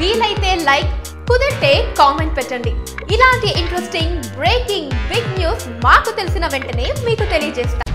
వీలైతే లైక్ కుదిరితే కామెంట్ పెట్టండి. ఇలాంటి ఇంట్రెస్టింగ్ బ్రేకింగ్ బిగ్ న్యూస్ మాకు తెలిసిన వెంటనే మీకు తెలియజేస్తాం.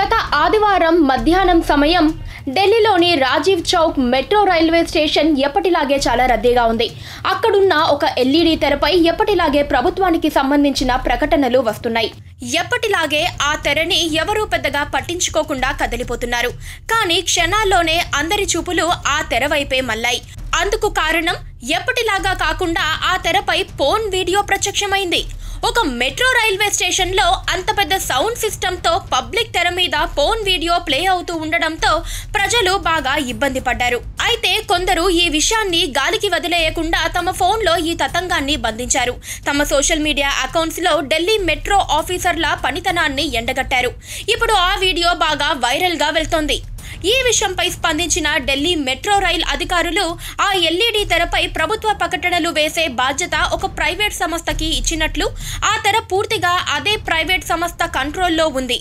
గత ఆదివారం మధ్యాహ్నం సమయం ఢిల్లీలోని Rajiv Chowk metro railway station ఎప్పటిలాగే చాలా రద్దీగా ఉంది. అక్కడున్న ఒక ఎల్ఈడి తెరపై ఎప్పటిలాగే ప్రభుత్వానికి సంబంధించిన ప్రకటనలు వస్తున్నాయి. ఎప్పటిలాగే ఆ తెరని ఎవరూ పెద్దగా పట్టించుకోకుండా కదిలిపోతున్నారు. కానీ క్షణాల్లోనే అందరి చూపులు ఆ తెర వైపే మళ్ళాయి. అందుకు కారణం ఎప్పటిలాగా కాకుండా ఆ తెరపై పోన్ వీడియో ప్రత్యక్షమైంది. ఒక మెట్రో రైల్వే స్టేషన్లో అంత పెద్ద సౌండ్ సిస్టంతో పబ్లిక్ తెర మీద ఫోన్ వీడియో ప్లే అవుతూ ఉండడంతో ప్రజలు బాగా ఇబ్బంది పడ్డారు. అయితే కొందరు ఈ విషయాన్ని గాలికి వదిలేయకుండా తమ ఫోన్లో ఈ తతంగాన్ని బంధించారు. తమ సోషల్ మీడియా అకౌంట్స్లో ఢిల్లీ మెట్రో ఆఫీసర్ల పనితనాన్ని ఎండగట్టారు. ఇప్పుడు ఆ వీడియో బాగా వైరల్గా వెళ్తోంది. ఈ విషయంపై స్పందించిన ఢిల్లీ మెట్రో రైల్ అధికారులు ఆ ఎల్ఈడి తెరపై ప్రభుత్వ ప్రకటనలు వేసే బాధ్యత ఒక ప్రైవేట్ సంస్థకి ఇచ్చినట్లు ఆ తెర పూర్తిగా అదే ప్రైవేట్ సంస్థ కంట్రోల్లో ఉంది.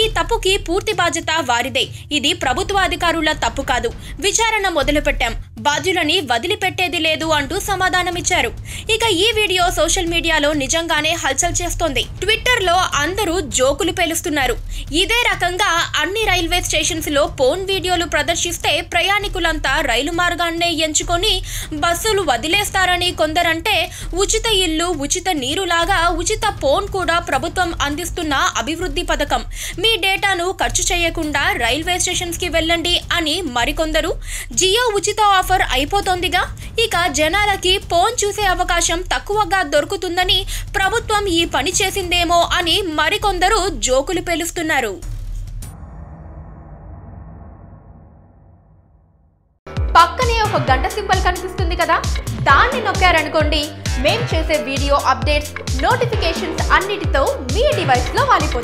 ఈ తప్పుకి పూర్తి బాధ్యత వారిదే. ఇది ప్రభుత్వ అధికారుల తప్పు కాదు. విచారణ మొదలుపెట్టాం. బాధ్యులని వదిలిపెట్టేది లేదు అంటూ సమాధానమిచ్చారు. ఇక ఈ వీడియో సోషల్ మీడియాలో నిజంగానే హల్చల్ చేస్తోంది. ట్విట్టర్లో అందరూ జోకులు పేలుస్తున్నారు. ఇదే రకంగా అన్ని రైల్వే స్టేషన్స్లో ఫోన్ వీడియోలు ప్రదర్శిస్తే ప్రయాణికులంతా రైలు మార్గాన్నే ఎంచుకొని బస్సులు వదిలేస్తారని కొందరంటే ఉచిత ఇల్లు ఉచిత నీరులాగా ఉచిత ఫోన్ కూడా ప్రభుత్వం అందిస్తున్న అభివృద్ధి పథకం. మీ డేటాను ఖర్చు చేయకుండా రైల్వే స్టేషన్స్కి వెళ్ళండి అని మరికొందరు. జియో ఉచిత ఆఫర్ అయిపోతోందిగా. ఇక జనాలకి ఫోన్ చూసే అవకాశం తక్కువగా దొరుకుతుందని ప్రభుత్వం ఈ పని చేసిందేమో అని మరికొందరు జోకులు పేలుస్తున్నారు. పక్కనే ఒక గంట సింబల్ కనిపిస్తుంది కదా? దాన్ని నొక్కారనుకోండి. మేం చేసే వీడియో అప్డేట్స్ నోటిఫికేషన్స్ అన్నిటితో మీ డివైస్లో వాలిపోతుంది.